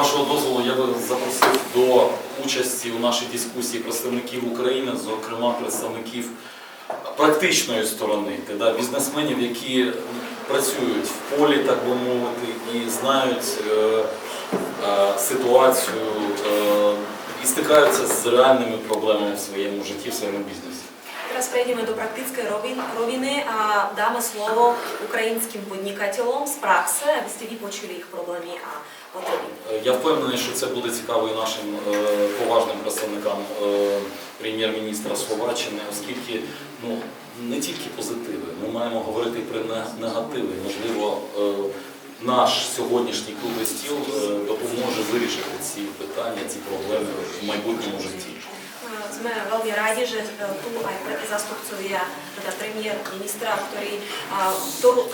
вашого дозволу я би запросив до участі у нашій дискусії представників України, зокрема представників практичної сторони, да, бізнесменів, які працюють в полі, так би мовити, і знають е, е, ситуацію е, і стикаються з реальними проблемами в своєму житті, в своєму бізнесі. Teraz prejdeme do praktickej rovin- roviny a dáme ukrajinským podnikateľom z praxe, aby ste vypočuli ich problémy a potreby. Е, Я впевнений, що це буде цікаво і нашим поважним представникам прем'єр-міністра Словаччини, оскільки ну, не тільки позитиви, ми маємо говорити і про негативи. Можливо, наш сьогоднішній круглий стіл допоможе вирішити ці питання, ці проблеми в майбутньому житті. Sme veľmi rádi, že e, tu aj zastupcovia, teda premiér, ministra, ktorí,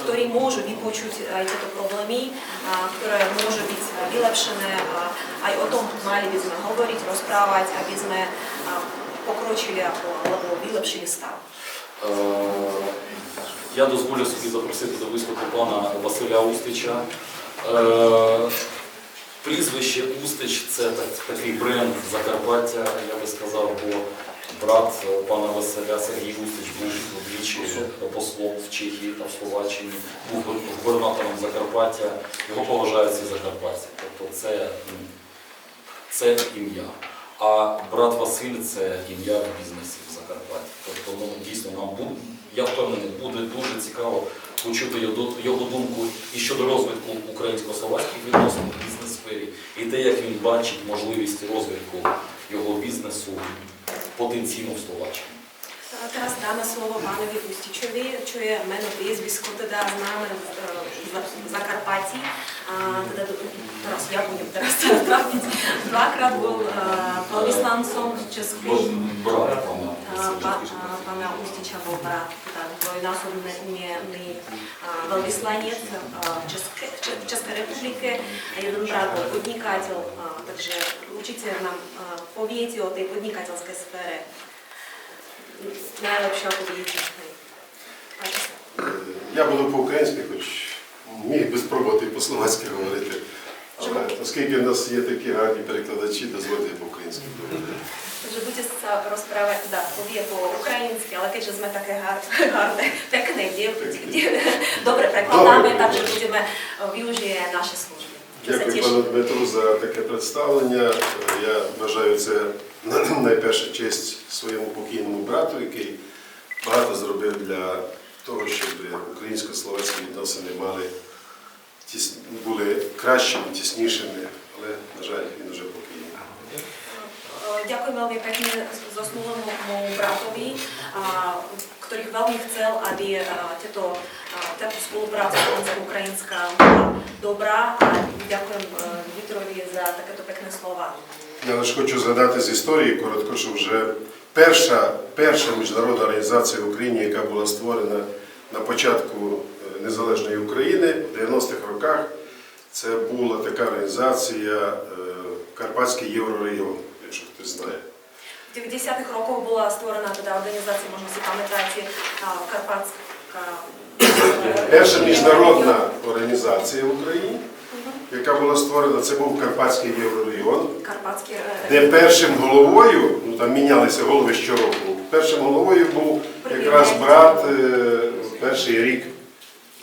ktorí môžu vypočuť aj tieto problémy, ktoré môžu byť vylepšené. A aj o tom mali by sme hovoriť, rozprávať, aby sme pokročili alebo, vylepšili stav. Е, Я дозволю собі запросити до виступу пана Василя Устича. Прізвище Устич це так, такий бренд Закарпаття, я би сказав, бо брат е, пана Василя Сергій Устич був двічі послом в Чехії та в Словаччині, був губернатором Закарпаття, його поважають всі закарпатці. Тобто це, це ім'я. А брат Василь це ім'я в бізнесі в Закарпатті. Тобто, ну дійсно нам буде, я впевнений, буде дуже цікаво почути його думку і щодо розвитку українсько-словацьких відносин бізнес-сфері, і те, як він бачить можливість розвитку його бізнесу потенційно в Словаччині. Teraz dáme slovo pánovi Ustičovi, čo je meno priezvisko, teda známe v e, Zakarpatí. A teda teraz ja budem teraz to trafiť. Dvakrát bol e, veľvyslancom Českej. Brat, teda dvojnásobný veľvyslanec e, v Českej, v Českej republike. A jeden brat bol podnikateľ, takže určite nám e, poviete o tej podnikateľskej sfére najlepšie ako. Я буду по-українськи, хоч міг би спробувати по-словацьки говорити. Але оскільки в нас є такі гарні перекладачі, дозвольте по-українськи говорити. Ale keďže sme také gar- garné, pekné dievčatky, kde dobre prekladáme, Dobre. takže budeme, e, využije naše služby. Čo sa Дякую пану Дмитру за таке представлення. Я вважаю це найперша честь своєму покійному брату, який багато зробив для того, щоб українсько-словацькі відносини мали були кращими, тіснішими, але, на жаль, він вже покійний. Ďakujem veľmi pekne zosnulому môjmu bratovi, a, ktorý veľmi chcel, aby tieto, táto spolupráca slovensko-ukrajinská bola dobrá a ďakujem e, Dmitrovi za takéto pekné. Я лише хочу згадати з історії коротко, що вже перша, перша міжнародна організація в Україні, яка була створена на початку е, незалежної України в 90-х роках, це була така організація е, Карпатський Єврорегіон, якщо хтось знає. В 90-х роках була створена teda організація, можна всі пам'ятати, Карпатська... Перша міжнародна організація в Україні, яка була створена, це був Карпатський Єврорегіон. Карпатський е, де першим головою, ну там мінялися голови щороку, першим головою був якраз брат е, перший рік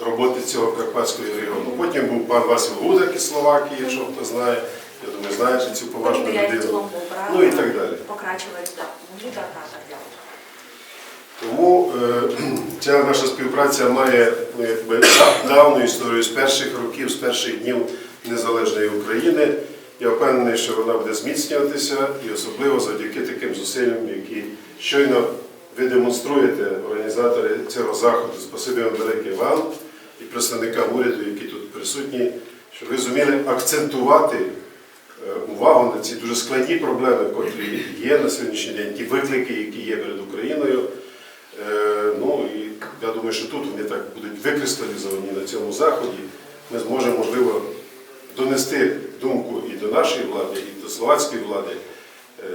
роботи цього Карпатського регіону. Потім був пан Василь Гудак із Словакії, якщо хто знає. Я думаю, знаєте цю поважну людину. Ну і так далі. Pokračovať, да, Гудака a tak ďalej. Тому е, ця наша співпраця має ну, давну історію з перших років, з перших днів незалежної України. Я впевнений, що вона буде зміцнюватися і особливо завдяки таким зусиллям, які щойно ви демонструєте, організатори цього заходу. Спасибі вам велике вам і представникам уряду, які тут присутні, що ви зуміли акцентувати е, увагу на ці дуже складні проблеми, котрі є на сьогоднішній день, ті виклики, які є перед Україною. Е, Ну і я думаю, що тут вони так будуть викристалізовані на цьому заході. Ми зможемо, можливо, донести думку і до нашої влади, і до словацької влади, е,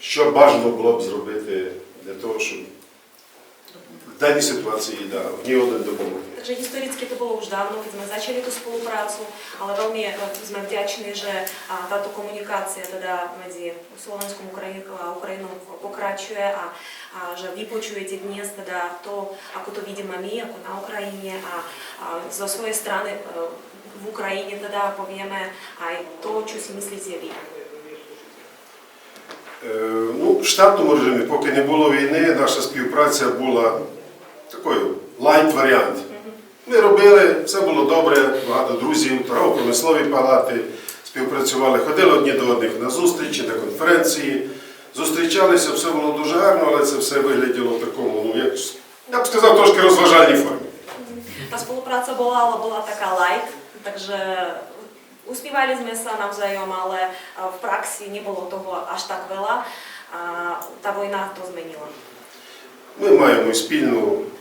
що бажано було б зробити для того, щоб в даній ситуації да, одні один допомогти. Takže historicky to bolo už dávno, keď sme začali tú spoluprácu, ale veľmi e, sme vďační, že táto komunikácia teda medzi Slovenskom a Ukrajinou pokračuje a, a že vypočujete dnes teda to, ako to vidíme my, ako na Ukrajine a, a zo svojej strany e, v Ukrajine teda povieme aj to, čo si myslíte vy. Е, Ну, в штатному режимі, поки не було війни, наша співпраця була такою лайт-варіант. Ми робили, все було добре, багато друзів, торгово-промислові палати, співпрацювали, ходили одні до одних на зустрічі, на конференції, зустрічалися, все було дуже гарно, але це все вигляділо в такому, ну, як, я б сказав, трошки розважальній формі. Spolupráca bola, ale bola taká light, takže uspívali sme sa navzájom, ale a, v praxi nebolo toho až tak veľa. A tá vojna to. Ми маємо спільну е,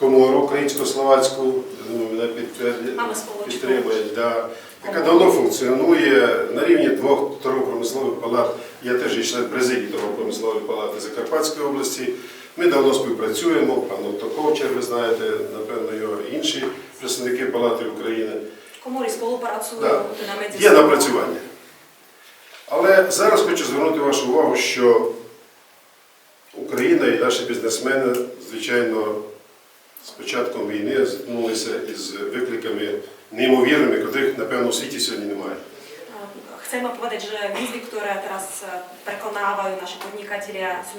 комору українсько-словацьку, да, яка давно функціонує на рівні двох торгово-промислових палат. Я теж є член президії торгово-промислової палати Закарпатської області. Ми давно співпрацюємо, пан Ковчер, ви знаєте, напевно, його і інші представники палати України. Komory spolupracujú Да. Є напрацювання. Але зараз хочу звернути вашу увагу, що Україна і наші бізнесмени, звичайно, з початком війни зіткнулися із викликами неймовірними, котрих, напевно, у світі сьогодні немає. Chceme povedať, že výzvy, ktoré teraz e, prekonávajú naši podnikatelia, sú.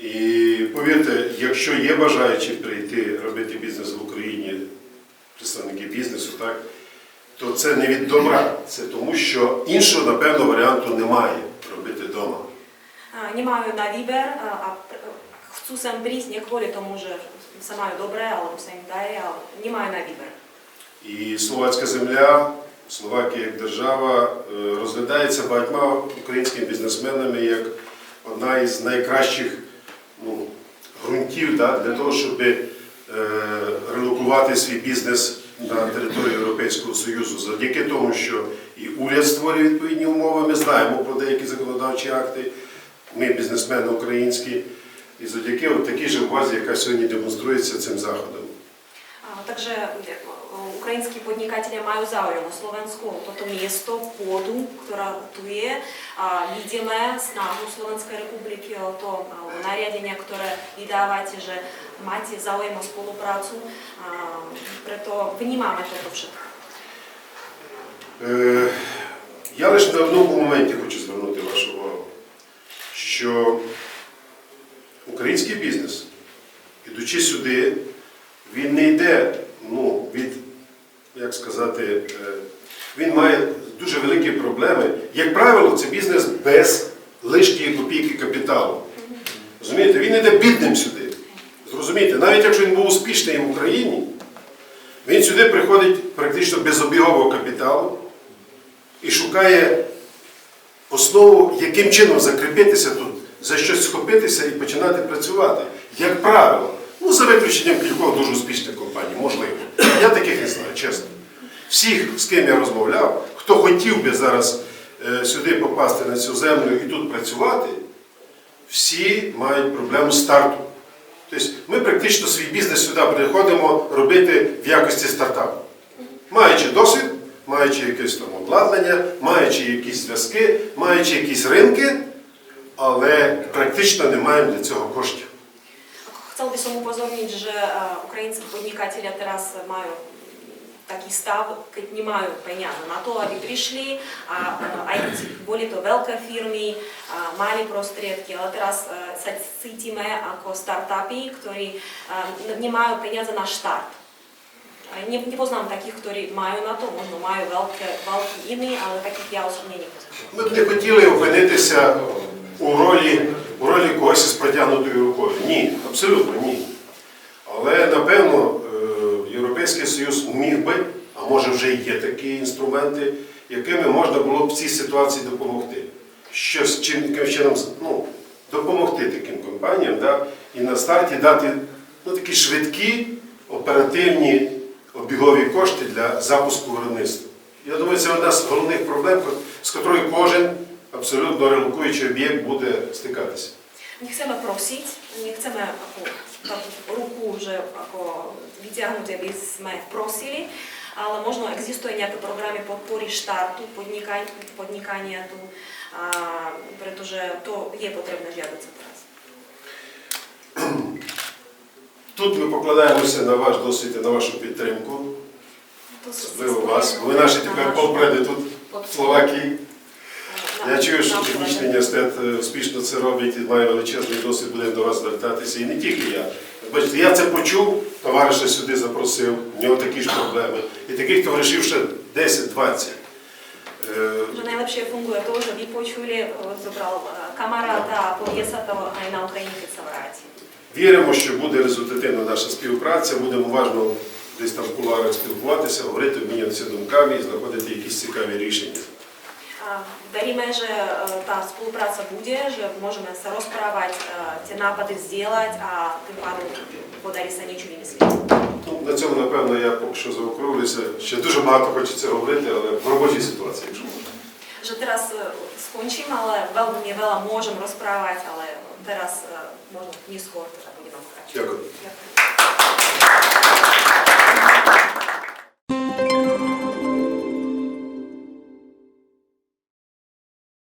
І повірте, якщо є бажаючі прийти робити бізнес в Україні, представники бізнесу, так, то це не від добра, це тому, що іншого, напевно, варіанту немає робити вдома. Na výber a, a pr- chcú sem prísť nie kvôli tomu, že sa majú dobré alebo sa im daje, ale nemajú na. І словацька земля, Словакія як держава е, розглядається багатьма українськими бізнесменами як одна із найкращих ну, ґрунтів да, для того, щоб е, релокувати свій бізнес на територію Європейського Союзу. Завдяки тому, що і уряд створює відповідні умови, ми знаємо про деякі законодавчі акти, ми бізнесмени українські, і завдяки от такій же увазі, яка сьогодні демонструється цим заходом. A, Takže e, ukrajinskí podnikatelia majú záujem o Slovensku, o toto miesto, pôdu, ktorá tu je. A vidíme snahu Slovenskej republiky o to, alebo nariadenia, ktoré vydávate, že máte záujem o preto vnímame toto všetko. Е, Я лише на одному моменті хочу звернути що український бізнес, ідучи сюди, він не йде ну, від, як сказати, е, він має дуже великі проблеми. Як правило, це бізнес без лишньої копійки капіталу. Розумієте, він йде бідним сюди. Зрозумієте, навіть якщо він був успішний в Україні, він сюди приходить практично без обігового капіталу і шукає основу, яким чином закріпитися тут, за щось схопитися і починати працювати. Як правило, ну за виключенням кількох дуже успішних компаній, можливо. Я таких не знаю, чесно. Всіх, з ким я розмовляв, хто хотів би зараз е, сюди попасти на цю землю і тут працювати, всі мають проблему старту. Тобто ми практично свій бізнес сюди приходимо робити в якості стартапу. Маючи досвід, маючи якесь там обладнання, маючи якісь зв'язки, маючи якісь ринки, але практично не маємо для цього коштів. Chcel by som upozorniť, že ukrajinskí podnikatelia teraz majú taký stav, keď nemajú peniaze na to, aby prišli a aj boli to veľké firmy, mali prostriedky, ale teraz sa cítime ako startupy, ktorí nemajú peniaze na štart. A Ne, nepoznám takých, ktorí majú na to, možno majú veľké, veľký iný, ale takých ja osobne nepoznám. Ми б не хотіли опинитися у ролі, у ролі когось із протягнутою рукою. Ні, абсолютно ні. Але напевно е, Європейський Союз міг би, а може вже є такі інструменти, якими можна було б в цій ситуації допомогти. Щось чим чином ну, допомогти таким компаніям да, і на старті дати ну, такі швидкі, оперативні обігові кошти для запуску виробництва. Я думаю, це одна з головних проблем, з якою кожен абсолютно релокуючий об'єкт буде стикатися. Nechceme prosiť, nechceme ako takú ruku, že ako vyťahnutie by sme prosili, ale možno existuje nejaké programy podpory štartu podnikania, podnikania tu, a, pretože to je potrebné žiaduce teraz. Тут ми покладаємося на ваш досвід і на вашу підтримку, особливо вас. Ви наші тепер našu тут в Словакії. Я чую, що технічний університет е, успішно це робить і має величезний досвід, буде до вас звертатися. І не тільки я. Бачите, я це почув, товариша сюди запросив, в нього такі ж проблеми. І таких товаришів ще 10-20. Е, Že najlepšie funguje to, že vypočuli, e, zobral e, kamaráta a povie sa to aj na Ukrajine, keď. Віримо, що буде результативна наша співпраця, будемо уважно десь там в кулуарах спілкуватися, говорити, обмінятися думками і знаходити якісь цікаві рішення. E, spolupráca bude, že môžeme sa rozprávať, e, tie nápady zdieľať a tým pádom podarí sa niečo vymyslieť. Ну, на цьому, напевно, я поки що заокруглюся. Ще дуже багато хочеться говорити, але в робочій ситуації, якщо можна. Že teraz e, skončím, ale veľmi veľa môžem rozprávať, ale teraz e, možno neskôr teda budeme pokračovať. Дякую.